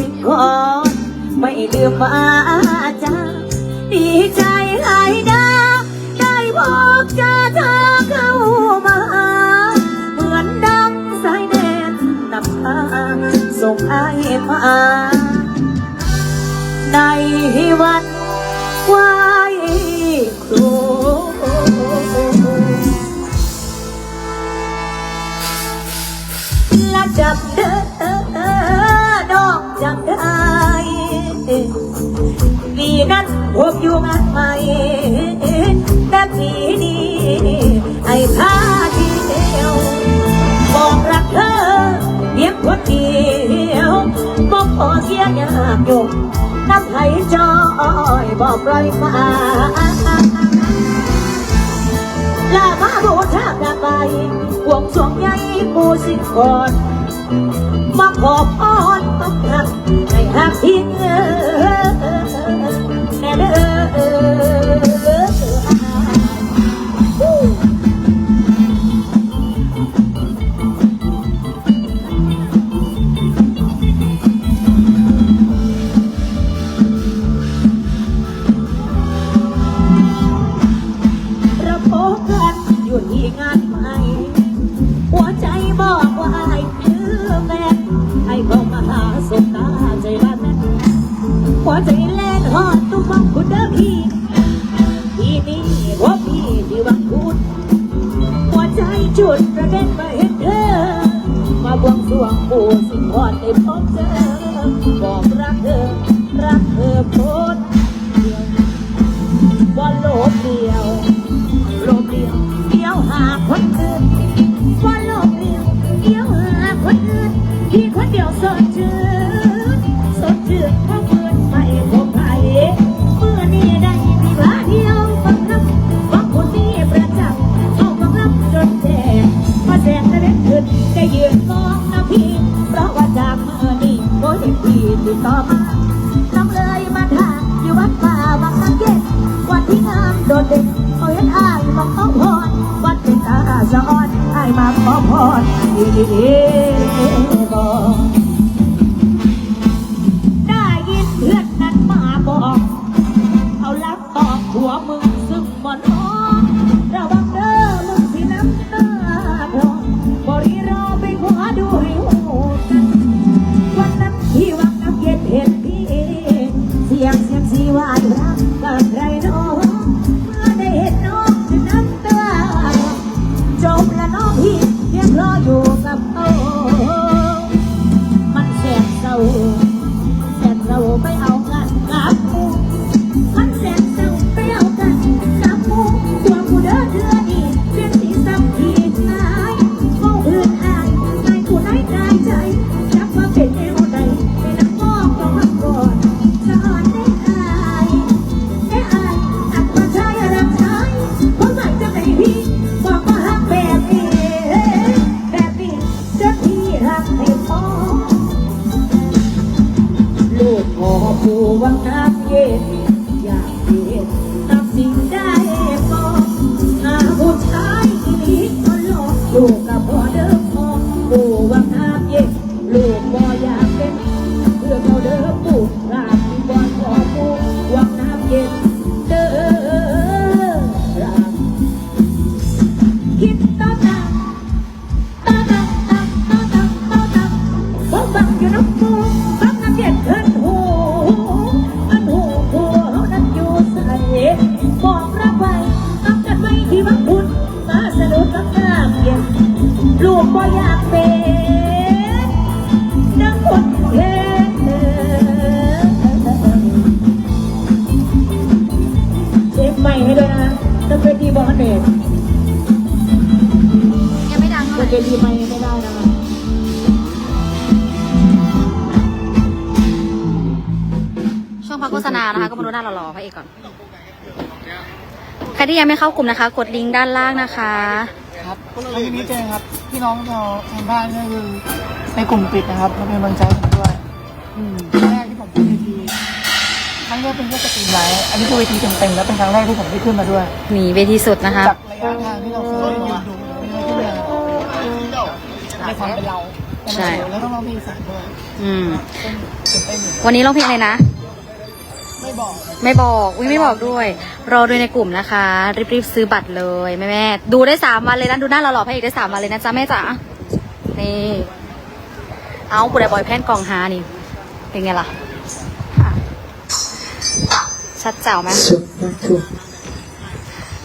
สิงคอไม่ลืมมาจ้าดีใจหลายดาได้พบเจอเธอเข้ามา เหมือนดังสายแดนนำพาส่งไอ้มาในวัน นั้นพบอยู่งานใหม่แต่ปีนี้ไอ้พาเที่ยวบอกรักเธอเพียงคนเดียวบอกขอเสียยากยกน้ำไผ่จอยบอกปล่อยมาลามาโบทากันไปหวงสวงใหญ่ปูสิก่อนมาขอพ จุดประเด็นมาเห็นเธอ มาบวงสรวงปู่สิงหอดได้พบเจอบอกรักเธอ รักเธอโพดเดียวว่าโลบเดียวโลบเดียวเดียวหาคนอื่นว่าโลบเดียวเดียวหาคนอื่นพี่คนเดียวสดชื่น ที่ตอบน้ำเลยมาทางอยู่วัดป่าวังน้ำเย็นวันที่งามโดดเด่นเอาเห็นอายมองต้องพรวัดเป็นตาสะอ่อนอายมาขอพรดี วังน้ำเย็นลูกบ่อยา หน้าหล่อๆพระเอกก่อน ใครที่ยังไม่เข้ากลุ่มนะคะ กดลิงก์ด้านล่างนะคะ ครับแล้วทีนี้เจอครับ พี่น้องชาวทางบ้านก็คือในกลุ่มปิดนะครับมาเป็นกำลังใจให้ผมด้วยอืมครั้งแรกที่ผมขึ้นเวทีครั้งแรกเป็นแค่สตรีมไลฟ์อันนี้คือเวทีเต็มๆแล้วเป็นครั้งแรกที่ผมได้ขึ้นมาด้วย มีเวทีสุดนะคะ จากระยะทางที่เราเคยยืนดูไม่ได้ขึ้นมาในความเป็นเราใช่แล้วต้องร้องเพลงอีสานด้วยอืมเป็นเป็นเต้นอยู่วันนี้ร้องเพลงอะไรนะ ไม่บอก ไม่บอกอุ้ยไม่บอกด้วย รอดูในกลุ่มนะคะ รีบๆซื้อบัตรเลยแม่แม่ๆดูได้สามวันเลยนะดูหน้าเราหล่อพระเอกได้สามวันเลยนะจ๊ะแม่จ๋านี่เอาปุดบอยแพนกล่องฮานี่เป็นไงล่ะ ชัดเจ๋วไหม Check one two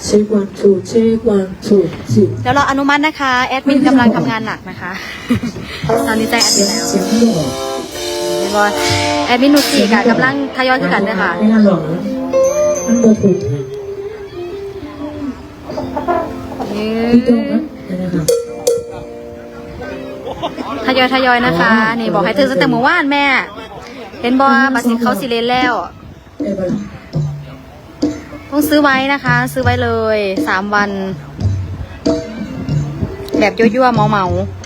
check one two check one two check เดี๋ยวเราอนุมัตินะคะ แอดมินกำลังทำงานหนักนะคะ ตอนนี้ใจแอดมินแล้ว บร้อยแอดมินนุชีกะกำลังทยอยขึ้นกันด้วยค่ะไม่น่าหรอกนะมันบ่ถูกนะพี่โต้งครับนะครับทยอยทยอยนะคะ นี่บอกให้ถึงตั้งแต่เมื่อวานแม่ เห็นบอบัตรสินเขาสิเลนแล้วได้ปะต้องซื้อไว้นะคะ ซื้อไว้เลยสามวัน แบบยั่วๆเมาเมาๆ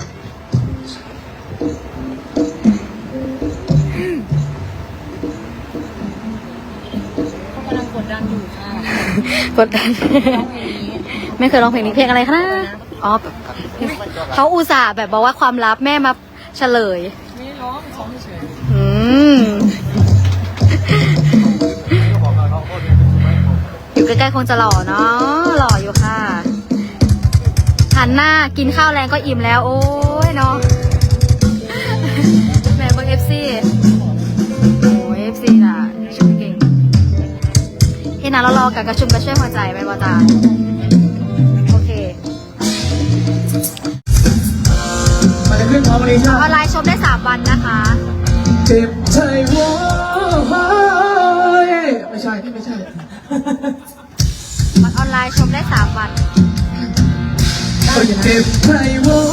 ไม่เคยร้องเพลงนี้เพลงอะไรคะนะอ๋อเขาอุตส่าห์แบบบอกว่าความลับแม่มาเฉลยไม่ร้องซ้อมเฉยอืมอยู่ใกล้ๆคงจะหล่อเนาะหล่ออยู่ค่ะหันหน้ากินข้าวแรงก็อิ่มแล้ว โอ้ยเนาะ นหนะเรารอกับกระชุมกระช่วยหัวใจไปบอตาโอเคมาจะขึ้นพร้อมวันนี้ใช่อไหมอนไลน์ชมได้3วันนะคะ เจ็บใจโว้ยไม่ใช่ที่ไม่ใช่มันออนไลน์ชมได้3วัน เจ็บใจโว้ย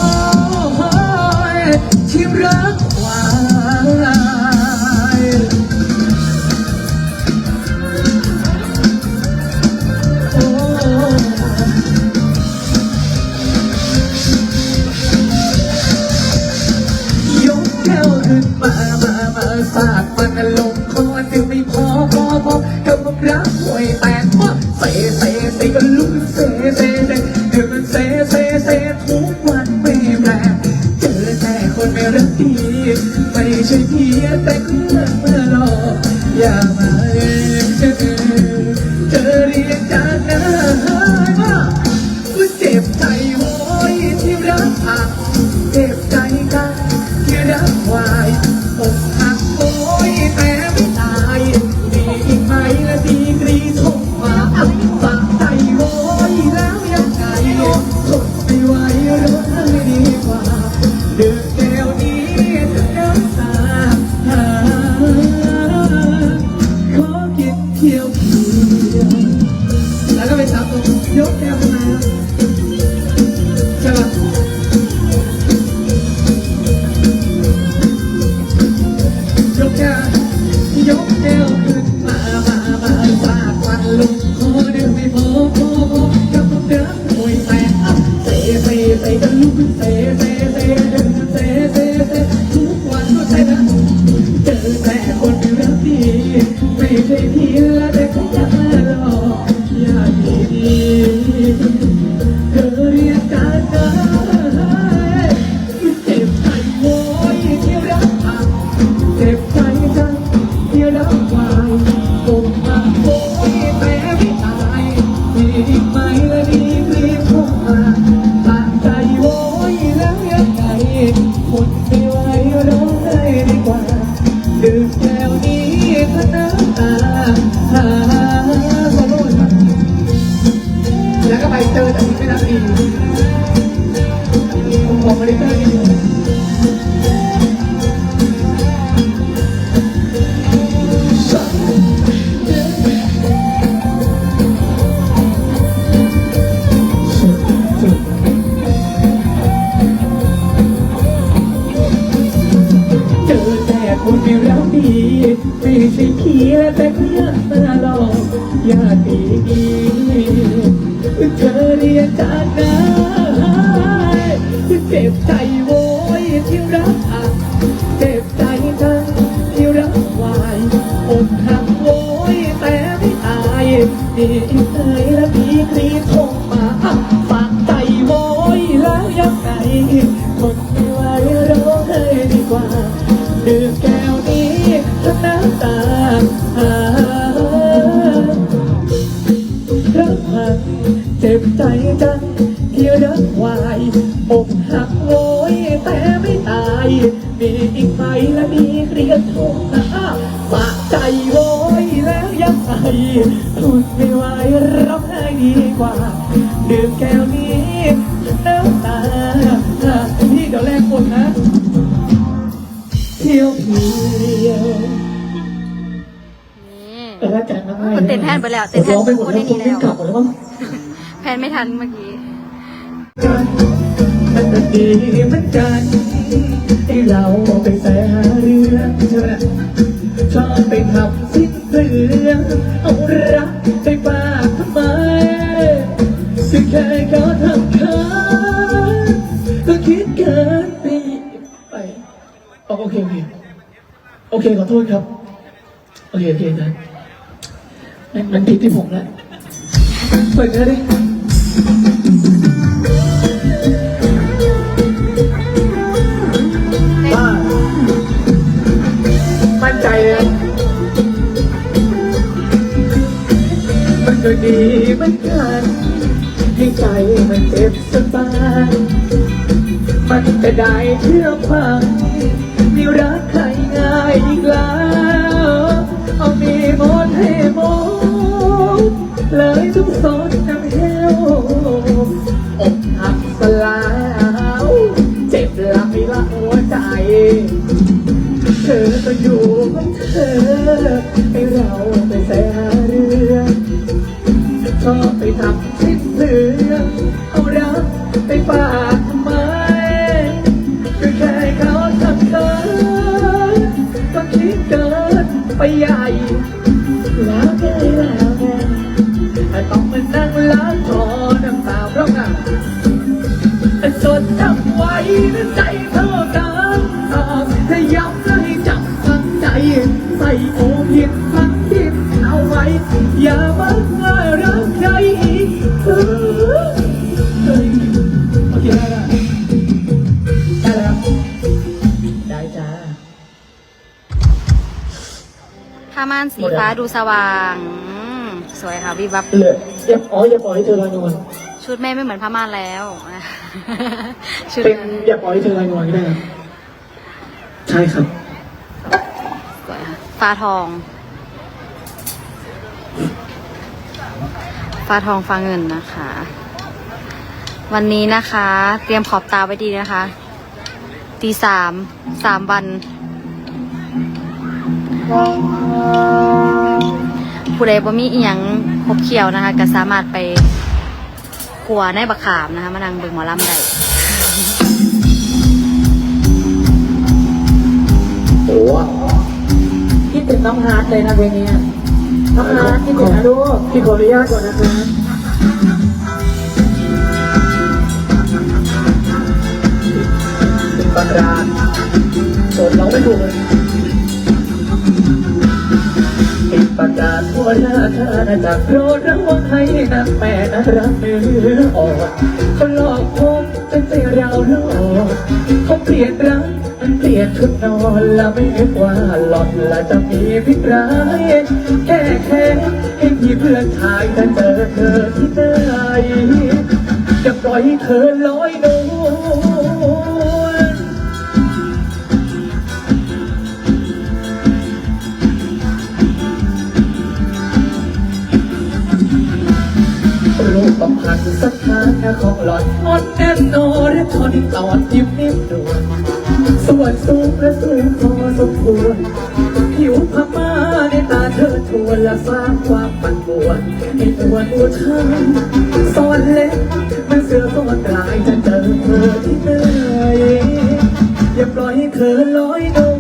พอพอพอกับความรักห่วยแตกว่าเซเซเซก็ลุ้นเซเซเซเดี๋ยวมันเซเซเซทุกวันไม่แปลกเจอแต่คนไม่รักดีไม่ใช่เพียแต่เพื่อนเมื่อรออย่ามา ช่ ดื่มแก้วนี้น้ำตาพี่เดี๋ยวแลกคนนะเที่ยวเพียวนี่เออจัดมาให้มันเต้นแพนไปแล้วเต้นแพนร้องไปหมดแล้วพูดได้ดีแล้วกลับหมดแล้วมั้งแพนไม่ทันเมื่อกี้กันมันก็ดีเหมือนกันที่เราไปแสหาเรื่องใช่ไหมชอบไปทำสิ้นเปลืองเอารักไปฝากทำไม สิ่งแค่เขาทำเคินก็คิดเกินไปไปโอเคโอเคโอเคขอโทษครับ โอเคโอเคนะมันมันผิดที่ผมแล้วเปิดเนื้อดิมั่นใจเลยมันก็ดีเหมือนกัน ให้ใจมันเจ็บสบาย มันจะได้เชื่อฟังมีรักใครง่ายอีกแล้ว เอามีหมดให้หมดเลยทุกสนน้ำเหวอกหักสลาวเจ็บหลังละหัวใจ เธอก็อยู่ของเธอให้เราไปแสเรื่องชอบไปทำชิ้ เองเอารักไปฝากทำไมก็แค่เขาทำเธอก็คิดเกินไปใหญ่ แล้วไงแล้วไงต้องมานั่งล้างคอน้ำตาเพราะงานจดจำไว้ในใจ ม่านสีฟ้าดูสว่างอืมสวยค่ะวิบวับเหลืออย่าอ๋ออย่าปล่อยให้เธอลอยนวลชุดแม่ไม่เหมือนผ้าม่านแล้วชุดเป็นอย่าปล่อยให้เธอลอยนวลก็ได้ครับใช่ครับ สวยค่ะฟ้าทอง ฟ้าทองฟ้าเงินนะคะ วันนี้นะคะ เตรียมขอบตาไว้ดีนะคะตีสามสามวัน ผู้ใดบ่มีอีหยังครบเขียวนะคะ ก็สามารถไปขัวในบักขามนะคะมานั่งเบิ่งหมอลำได้โอ้คิดถึงน้องฮาร์ดเลยนะเวเนี้ยน้องฮาร์ดคิดถึงนะลูกพี่ขออนุญาตก่อนนะครับเป็นบางรานโดนเราไม่ถูกเลย ทั่วราชอาณาจักรโปรดระวังให้นักแม่นรักเนื้ออ่อนคนหลอกผมจนใจเราหลอกเขาเปลี่ยนรักมันเปลี่ยนชุดนอนและไม่นึกว่าหลอนและจะมีพิษร้ายแก้แค้นให้พี่เพื่อนชายถ้าเจอเธอที่ไหนจะปล่อยให้เธอลอยนว ทนตอนยิ้มนิ่มนวลส่วนสูงและสูงพอสมควรผิวพม่าในตาเธอทวนและสร้างความปั่นป่วนให้ตัวตัวเธอซ่อนเล็กมันเสือซ่อนกลายจะเจอเธอที่ไหนอย่าปล่อยให้เธอลอยนว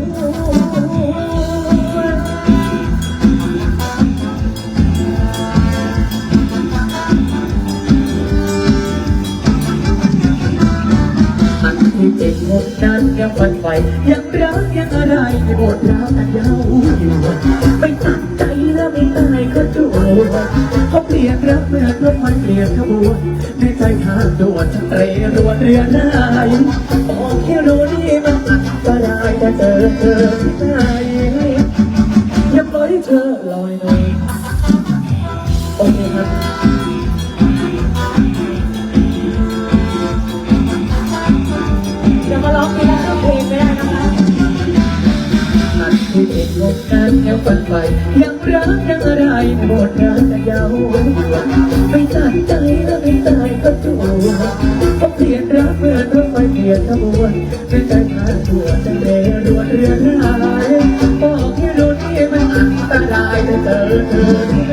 างด่วนรวนเรือหน้าโอ้แค่รู้นี่มันอันตรายแต่เจอเธอที่ไหนอย่าปล่อยเธอลอยนวลโอเคครับจะมาร้องเพลงแล้วเพลงไม่ได้นะคะอันที่เอกงงกัน ยังฝันไปยังรักยังอะไรหมดรักจะยาวไม่ตัดใจและไม่ตายก็ตัวก็เปลี่ยนรักเมื่อรถไฟเปลี่ยนขบวนไม่ใจขาตัวจะเรรวนเรือนหายบอกให้รู้ที่มันอันตรายแต่เธอเธอ